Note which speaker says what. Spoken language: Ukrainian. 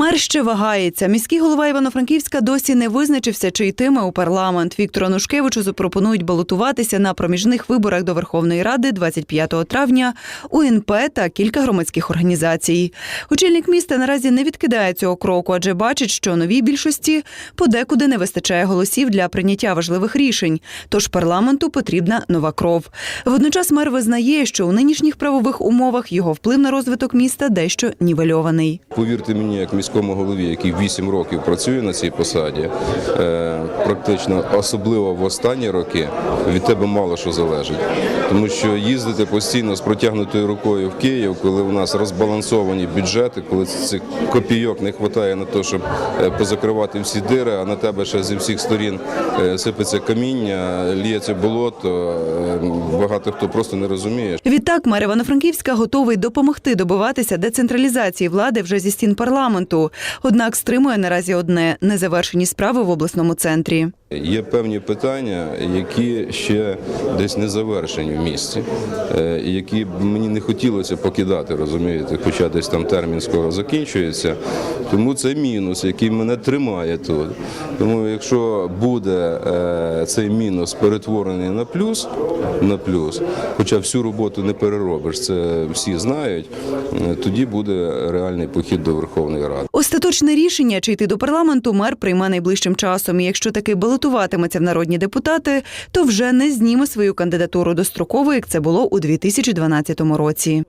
Speaker 1: Мер ще вагається. Міський голова Івано-Франківська досі не визначився, чи йтиме у парламент. Віктору Анушкевичу запропонують балотуватися на проміжних виборах до Верховної Ради 25 травня, УНП та кілька громадських організацій. Очільник міста наразі не відкидає цього кроку, адже бачить, що новій більшості подекуди не вистачає голосів для прийняття важливих рішень. Тож парламенту потрібна нова кров. Водночас мер визнає, що у нинішніх правових умовах його вплив на розвиток міста дещо нівельований.
Speaker 2: Повірте мені, як міському голові, який 8 років працює на цій посаді, е, практично особливо в останні роки від тебе мало що залежить. Тому що їздити постійно з протягнутою рукою в Київ, коли у нас розбалансовані бюджети, коли цих копійок не вистачає на те, щоб е, позакривати всі дири, а на тебе ще зі всіх сторін е, сипеться каміння, ліється болото. Багато хто просто не розуміє,
Speaker 1: Відтак, мер Івано-Франківська готовий допомогти добиватися децентралізації влади вже зі стін парламенту. Однак стримує наразі одне незавершені справи в обласному центрі.
Speaker 2: Є певні питання, які ще десь не завершені в місті, е, які б мені не хотілося покидати, розумієте, хоча десь там термін скоро закінчується. Тому це мінус, який мене тримає тут. Тому якщо буде е, цей мінус перетворений на плюс, на плюс, хоча всю роботу не переробиш, це всі знають, е, тоді буде реальний похід до Верховної Ради.
Speaker 1: Остаточне рішення, чи йти до парламенту, мер прийме найближчим часом. І якщо таки балотуватиметься в народні депутати, то вже не зніме свою кандидатуру достроково, як це було у 2012 році.